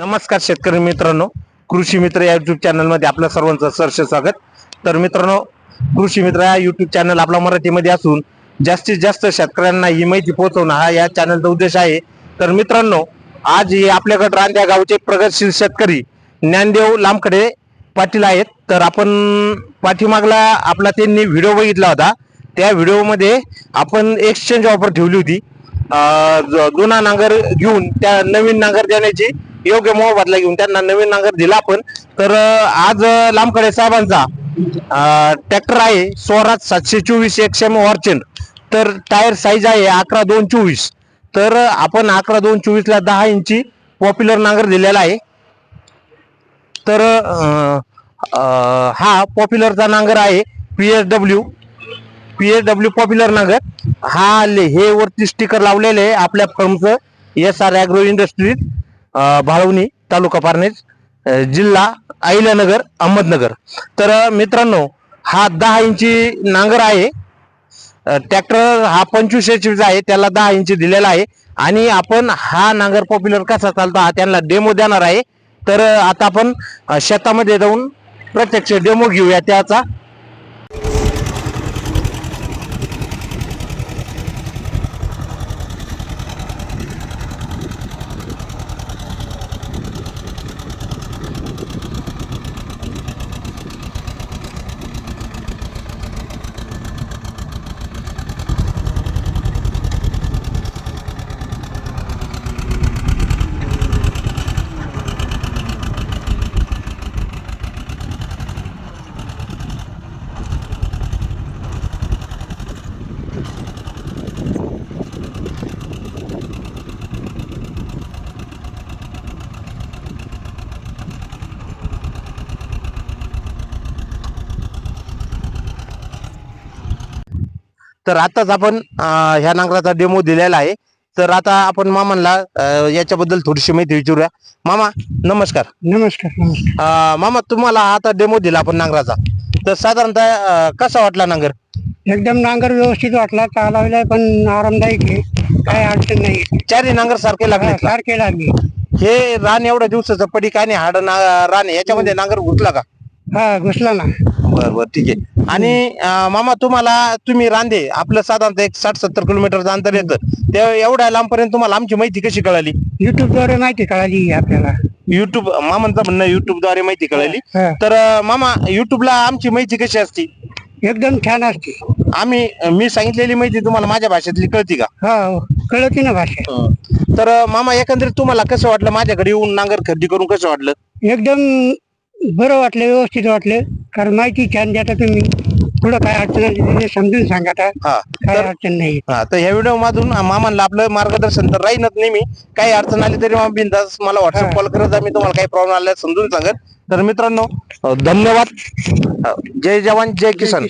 नमस्कार शेतकरी मित्रांनो कृषी मित्र या युट्यूब चॅनलमध्ये आपलं सर्वांचं सरसे स्वागत. तर मित्रांनो कृषी मित्र या युट्यूब चॅनल आपला मराठीमध्ये असून जास्तीत जास्त शेतकऱ्यांना ही माहिती पोहोचवणं हा या चॅनलचा उद्देश आहे. तर मित्रांनो आज हे आपल्याकडे रांध्या गावचे प्रगतशील शेतकरी ज्ञानदेव लांबकडे पाटील आहेत. तर आपण पाठीमागला आपला त्यांनी व्हिडिओ बघितला होता. त्या व्हिडिओमध्ये आपण एक्सचेंज ऑफर ठेवली होती. ज- जुना नांगर घेऊन त्या नवीन नांगर देण्याची योग्य मोबदला घेऊन त्यांना नवीन नांगर दिला आपण. तर आज लांबकडे साहेबांचा ट्रॅक्टर आहे स्वराज सातशे चोवीस एकशे ऑर्चेंड तर टायर साईज आहे अकरा दोन चोवीस. तर आपण अकरा दोन चोवीस ला दहा इंची पॉप्युलर नांगर दिलेला आहे. तर हा पॉप्युलरचा नांगर आहे P S W P S W popular नांगर. हा आले हे वरती स्टिकर लावलेले आहे आपल्या फर्मचं S R agro industries Bhalwani taluka Parner जिल्हा अहिल्यानगर अहमदनगर. तर मित्रांनो हा दहा इंची नांगर आहे. ट्रॅक्टर हा पंचवीस एच आहे त्याला दहा इंची दिलेला आहे. आणि आपण हा नांगर पॉप्युलर कसा चालतो हा त्यांना डेमो देणार आहे. तर आता आपण शेतामध्ये जाऊन प्रत्यक्ष डेमो घेऊया त्याचा. तर आताच आपण ह्या नांगराचा डेमो दिलेला आहे. तर आता आपण मामांना याच्याबद्दल थोडीशी माहिती विचारूया. मामा नमस्कार. नमस्कार मामा तुम्हाला आता डेमो दिला आपण नांगराचा. तर साधारणतः कसा वाटला नांगर? एकदम नांगर व्यवस्थित वाटला चालवलाय पण आरामदायक आहे. काय अडचण नाही. चारही नांगर सारखे लागले सारखे लागले. हे रान एवढ्या दिवसाचं पडी काय नाही हाड रान याच्यामध्ये नांगर घुसला का? हा घुसला ना. बर बर ठीक आहे. आणि अं, मामा तुम्हाला तुम्ही रांदे. आपलं साधारणतः एक साठ सत्तर किलोमीटरचं अंतर येतं. त्या एवढ्या लांबपर्यंत तुम्हाला आमची माहिती कशी कळाली? युट्यूबद्वारे माहिती कळाली आपल्याला. युट्यूब मामांचं म्हणणं युट्यूबद्वारे माहिती कळाली. हा, तर अं, मामा युट्यूबला आमची माहिती कशी असते? एकदम छान असते. आम्ही मी सांगितलेली माहिती तुम्हाला माझ्या भाषेतली कळती का? हा हो, कळती ना भाषा. तर अं, मामा एकंदरीत तुम्हाला कसं वाटलं? माझ्याकडे येऊन नांगर खरेदी करून कसं वाटलं? एकदम बरं वाटलं व्यवस्थित वाटलं. कारण माहिती छान देता तुम्ही पुढं काय अडचण आली ते समजून सांगा आता. हा काय तर अडचण नाही हा तर ह्या व्हिडिओ मधून मामांना आपलं मार्गदर्शन तर राहीनच नेहमी काही अडचण आली तरी मग बिंदास मला व्हॉट्सअप. कॉल करत जा मी तुम्हाला काही प्रॉब्लेम आला समजून सांगत तर मित्रांनो अं, धन्यवाद अं, जय जवान जय किसान.